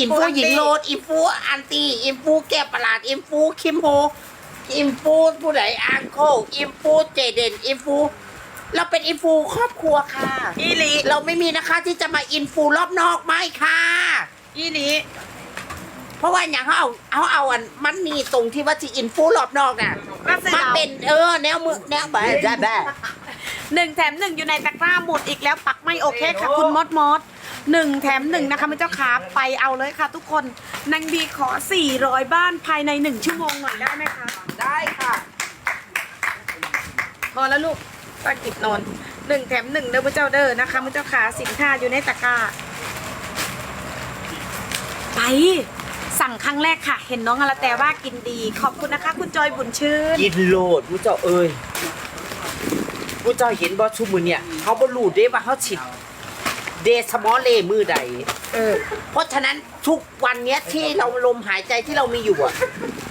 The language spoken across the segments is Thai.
อินฟูหญิงโลดอินฟูอันตีอินฟูแก้ประหลาดอินฟูคิมโฮอินฟูผู้ใดอังโคอินฟูเจเดนอินฟูเราเป็นอินฟูครอบครัวค่ะ อีหลีเราไม่มีนะคะที่จะมาอินฟูรอบนอกไม่ค่ะ อีหลีเพราะว่าอย่างเขาเอาเขาเอาอันมันมีตรงที่ว่าที่อินฟูรอบนอกน่ะก็ซื้อมันเอาเป็นเออแนวมือแนวแบบแบบแบบหนึ่งแถมหนึ่งอยู่ในตะกร้าหมดอีกแล้วปักไม่โอเคค่ะคุณมดมด หนึ่งแถมหนึ่งนะคะพระเจ้าขาไปเอาเลยค่ะ ทุกคนนางบีขอ 400 บ้านภายในหนึ่งชั่วโมงหน่อยได้ไหมคะ ได้ค่ะ พอแล้วลูกปากิบนอนหนึ่งแถมหนึ่งเด้อพระเจ้าเด้อนะคะพระเจ้าขาสินค้าอยู่ในตะกร้าไปสั่งครั้งแรกค่ะ เห็นน้องอลาแต่ว่ากินดี ขอบคุณนะคะ คุณจอยบุญชื่น กินโลดผู้เจ้าเอ้ยผู้เจ้าเห็นบ่ชุมือเนี่ยเขาบ่รู้เด้ว่าเขาฉิด เดสมอลเลมือใด เออ เพราะฉะนั้นทุกวันเนี้ยที่เราลมหายใจที่เรามีอยู่อะ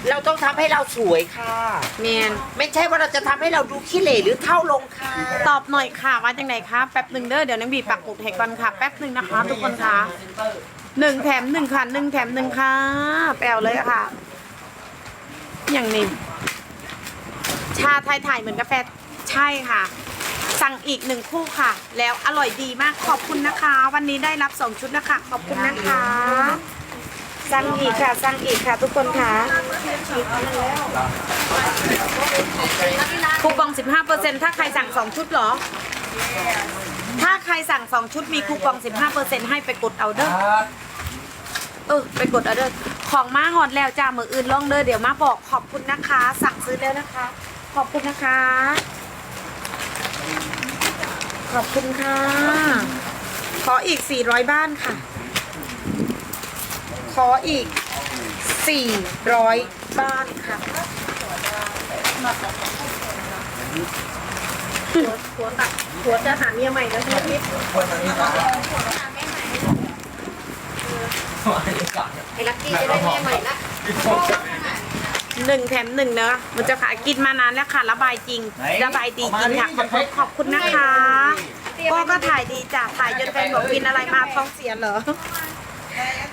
เราต้องทำให้เราสวยค่ะ แมนไม่ใช่ว่าเราจะทำให้เราดูขี้เหร่หรือเท่าลงค่ะ ตอบหน่อยค่ะว่าจังไหนคะแป๊บหนึ่งเด้อเดี๋ยวนางบีปักหมุดให้ก่อนค่ะ แป๊บหนึ่งนะคะ ทุกคนค่ะหนึ่งแถมหนึ่งค่ะหนึ่งแถมหนึ่งค่ะแปลเลยค่ะ อย่างนี้ชาไทยถ่ายเหมือนกาแฟใช่ค่ะ สั่งอีกหนึ่งคู่ค่ะ แล้วอร่อยดีมากขอบคุณนะคะ วันนี้ได้รับสองชุดนะคะ ขอบคุณนะคะ สั่งอีกค่ะ สั่งอีกค่ะ ทุกคนค่ะคูปอง 15%ถ้าใครสั่งสองชุดเหรอ ถ้าใครสั่งสองชุดมีคูปอง 15%ให้ไปกดเอาเด้อเออไปกดเอาเด้อของมาฮอดแล้วจ้ามืออื่นล่องเด้อเดี๋ยวมาบอกขอบคุณนะคะ สั่งซื้อแล้วนะคะ ขอบคุณนะคะ ขอบคุณค่ะ ขออีก 400 บ้านค่ะ ขออีก 400 บ้านค่ะหัวตัดหัวจะหาเมียใหม่แล้วใช่ไหมพี่ไอ้ลักกี้จะได้แม่ใหม่ละ หนึ่งแถมหนึ่งเนอะมันจะขายกินมานานแล้วค่ะระบายจริง ระบายดีจริงค่ะขอบคุณขอบคุณนะคะก็ก็ถ่ายดีจ้ะถ่ายจนแฟนบอกกินอะไรมาท้องเสียเหรอ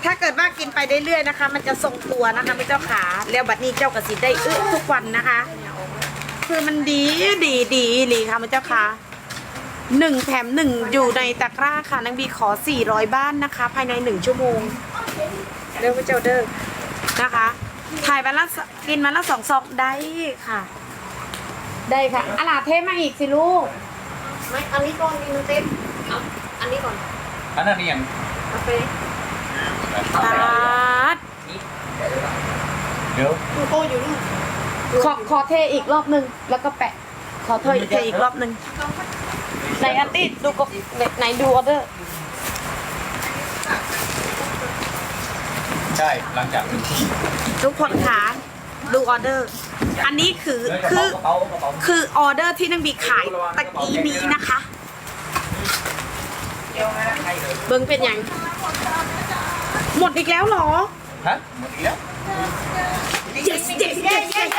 ถ้าเกิดว่ากินไปเรื่อยๆนะคะ มันจะทรงตัวนะคะไม่เจ้าขาแล้วบัดนี้เจ้ากสิได้อึทุกวันนะคะ คือมันดีดีดีดีค่ะมันเจ้าขาหนึ่งแถมหนึ่งอยู่ในตะกร้าค่ะนางบีขอ 400 บ้านนะคะ ภายในหนึ่งชั่วโมงเร็วพระเจ้าเด้อนะคะ ถ่ายวันละสกินวันละสองซองได้ค่ะ ได้ค่ะอาลาเทมาอีกสิลูก ไม่อันนี้ก่อนนี่มันเต็มเอาอันนี้ก่อนอันนั้นนี่ยังเอาไปปาดเดี๋ยวดูโตอยู่นู่นขอขอเทอีกรอบหนึ่งแล้วก็แปะ ขอเทเทอีกรอบหนึ่งไหนอาติดดูก็ไหนไหนดูออเดอร์ ใช่หลังจากเป็นที่ทุกคนคะดูออเดอร์ อันนี้คือคือกระเป๋ากระเป๋าคือออเดอร์ที่นางบีขายตะกี้นี้นะคะเบิ้งเป็นยังหมดอีกแล้วเหรอ ฮะหมดอีกแล้ว yes yes yes yes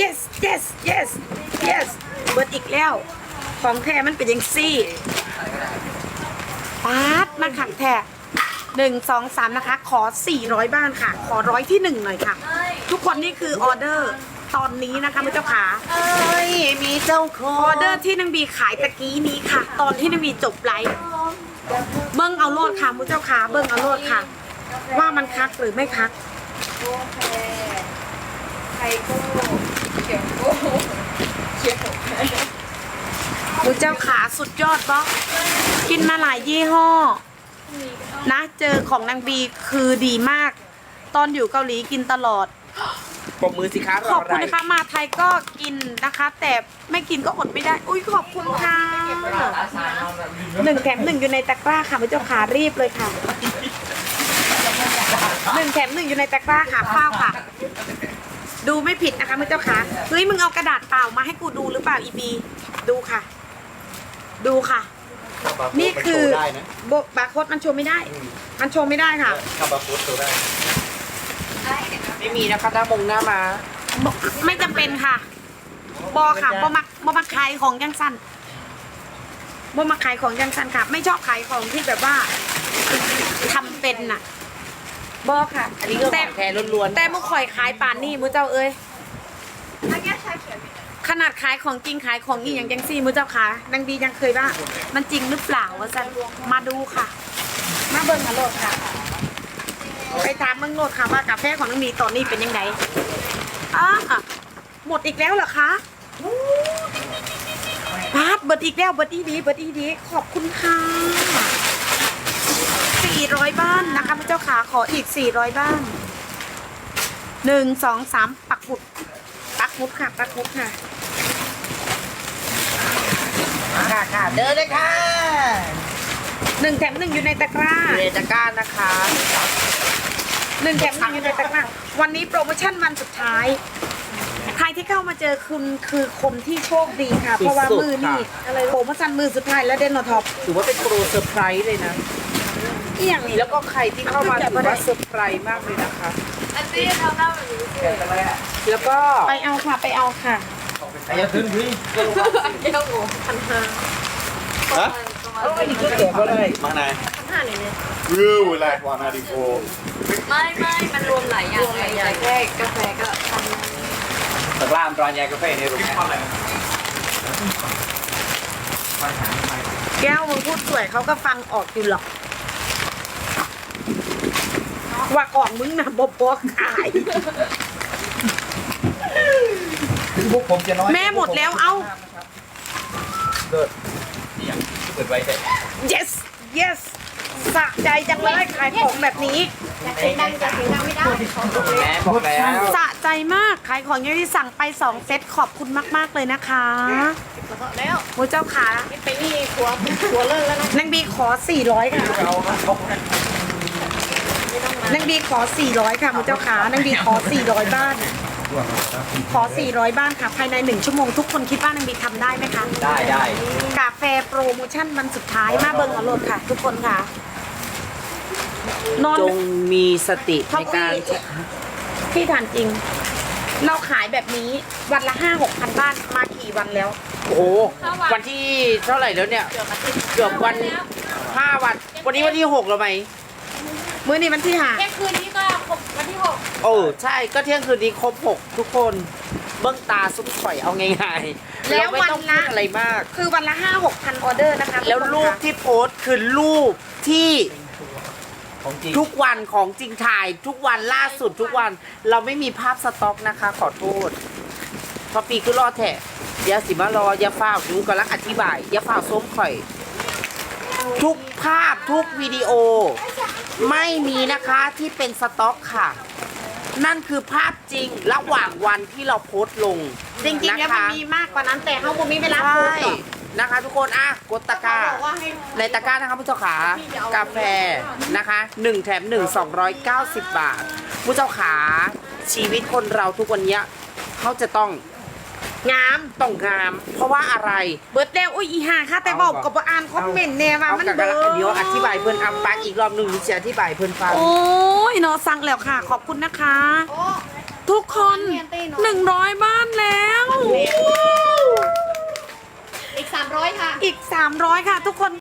yes yes yes yes เบิดอีกแล้ว ของแท้มันเป็นยังซี่ปาดมาขังแท้ หนึ่งสองสามนะคะ ขอ 400 บ้านค่ะ ขอร้อยที่หนึ่งหน่อยค่ะ ทุกคนนี่คือออเดอร์ตอนนี้นะคะมุเจ้าขาเอ้ยมีเจ้าขอออเดอร์ที่นางบีขายตะกี้นี้ค่ะ ตอนที่นางบีจบไลฟ์เบิ้งเอาโลดค่ะมุเจ้าขาเบิ้งเอาโลดค่ะ ว่ามันคักหรือไม่คักโอเคไข่โก้เขียวโก้เขียวมูเจ้าขาสุดยอดปะกินมาหลายยี่ห้อ นะเจอของนางบีคือดีมาก ตอนอยู่เกาหลีกินตลอดปมมือสิคะรขออบอะไรคุณนะคะมาไทยก็กินนะคะ แต่ไม่กินก็อดไม่ได้ อุ้ยขอบคุณค่ะหนึ่งแถมหนึ่งอยู่ในตะกร้าค่ะมูเจ้าขารีบเลยค่ะหนึ่งแถมหนึ่งอยู่ในตะกร้าค่ะเฝ้าค่ะ ดูไม่ผิดนะคะมูเจ้าขาเฮ้ยมึงเอากระดาษเปล่ามาให้กูดูหรือเปล่าอีบีดูค่ะ ดูค่ะ นี่คือโบบาร์โค้ดมันโชว์ไม่ได้มันโชว์ไม่ได้ค่ะคาบาฟูดตัวได้ไม่มีนะคะถ้ามงหน้ามาบอกไม่จำเป็นค่ะบอค่ะบอมักบอมักขายของยังสั้นบ่มาขายของยังสันค่ะ ไม่ชอบขายของที่แบบว่าทำเป็นน่ะบอค่ะอันนี้ก็ของแท้ล้วนๆแต่มุข่อยขายป่านนี่มือเจ้าเอ้ย อันนี้ชาเขียวมี ขนาดขายของจริงขายของนี่อย่างยังซี่มือเจ้าขานางดียังเคยว่า มันจริงหรือเปล่าวะสันมาดูค่ะ มาเบิ่งกันโลดค่ะ ไปถามเมืองโลดค่ะว่ากาแฟของนางดีตอนนี้เป็นยังไงอะหมดอีกแล้วเหรอคะพาดเบิดอีกแล้วเบิดอีดีเบิดอีดีขอบคุณค่ะ400 บ้านนะคะพระเจ้าขาขออีก 400 บ้านหนึ่งสองสามปักหมุดปักหมุดค่ะ ปักหมุดค่ะ ค่ะค่ะเดินเลยค่ะหนึ่งแถมหนึ่งอยู่ในตะกร้าเรตาก้านะคะหนึ่งแถมหนึ่งอยู่ในตะกร้าวันนี้โปรโมชั่นวันสุดท้าย ใครที่เข้ามาเจอคุณคือคนที่โชคดีค่ะ เพราะว่ามือนี่โปรโมชั่นมือสุดท้ายแล้วเดนโนท็อปถือว่าเป็นโปรเซอร์ไพรส์เลยนะอีหยังนี่แล้วก็ใครที่เข้ามาถือว่าเซอร์ไพรส์มากเลยนะคะอันนี้ทำหน้าแบบนี้สิแล้วก็ไปเอาค่ะไปเอาค่ะ ใครจะขึ้นพี่เยี่ยมโอ้พันห้าฮะเอ้ยนี่ก็เก็บก็ได้มาไหนพันห้าเนี่ยเนี่ยวิวอะไรวานาดิโกไม่ไม่มันรวมหลายอย่างไงแต่แค่กาแฟก็พันตะกร้ามตรานยากาแฟในรูปแบบแก้วมึงพูดสวยเขาก็ฟังออกอยู่หรอกว่าก่อนมึงนะบบบอกขาย ถึงพวกผมจะน้อยแม่หมดแล้วเอา เลิศนี่อย่างเปิดไว้แต่ yes yes สะใจจังเลยขายของแบบนี้อยากเสียงดังอยากเสียงดังไม่ได้ของตัวเองแม่บอกแล้วสะใจมากขายของอยังที่สั่งไป2เซตขอบคุณมาก ๆ เลยนะคะแล้วโอ้เจ้าขาไปนี่หัวหัวเลิกแล้วนะนางบีขอ 400 ค่ะเอาเขานางบีขอ 400 ค่ะมูเจ้าขานางบีขอ 400 บ้าน ขอ 400 บ้านค่ะ ภายใน 1 ชั่วโมงทุกคนคิดว่านางบีทำได้ไหมคะ ได้ได้กาแฟโปรโมชั่นวันสุดท้ายมาเบิงอรดค่ะ ทุกคนค่ะ นอนจงมีสติในการที่ทานจริง เราขายแบบนี้วันละห้าหกพันบ้านมากี่วันแล้ว โอ้โหวันที่เท่าไหร่แล้วเนี่ย เกือบวันห้าวัน วันนี้วันที่หกแล้วไหมมื้อนี้วันที่หาแค่คืนนี้ก็ ครบวันที่หกโอ้ใช่ก็เที่ยงคืนนี้ครบหกทุกคนเบิ้งตาซุปข่อยเอาง่ายๆแล้วเราไม่วันต้องพูละ ดอะไรมาก คือวันละห้าหกพันออเดอร์นะคะแล้วทุกคนรูปค่ะที่โพสต์คือรูปที่ของจริงทุกวันของจริงถ่าย ทุกวันล่าสุดทุกวันเราไม่มีภาพสต็อกนะคะ ขอโทษพอปีคือรอแทะอย่าสิมารออย่าฝ้าวหนูกำลังอธิบายอย่าฝ้าวส้มข่อย ทุกภาพทุกวิดีโอ ไม่มีนะคะที่เป็นสต็อกค่ะ นั่นคือภาพจริงระหว่างวันที่เราโพสต์ลงจริงๆ แล้วมันนะคะมีมากกว่านั้นแต่เขาบ่มีเวลาใช่พูดหรอก นะคะ ทุกคนอะกดตะกร้าบอกว่าให้ในตะกร้านะคะผู้เจ้าขากาแฟนะคะ1แถม1 290 บาทผู้เจ้าขาชีวิตคนเราทุกวันเนี้ยเขาจะต้อง งามต้องงาม เพราะว่าอะไร เบิดแล้วอุ้ยอีห่าค่ะแต่บอกกับอ่านคอมเมนต์แน่ว่าเอามันกันเบิดเดี๋ยวอธิบายเพื่อนอัปักอีกรอบหนึ่งหนูจะอธิบายเพื่อนฟังโอ้ยเนาะสั่งแล้วค่ะ ขอบคุณนะคะโอ้ทุกคนหนึ่งร้อยบ้านแล้วอีกสามร้อยค่ะ อีก300ค่ะ ทุกคน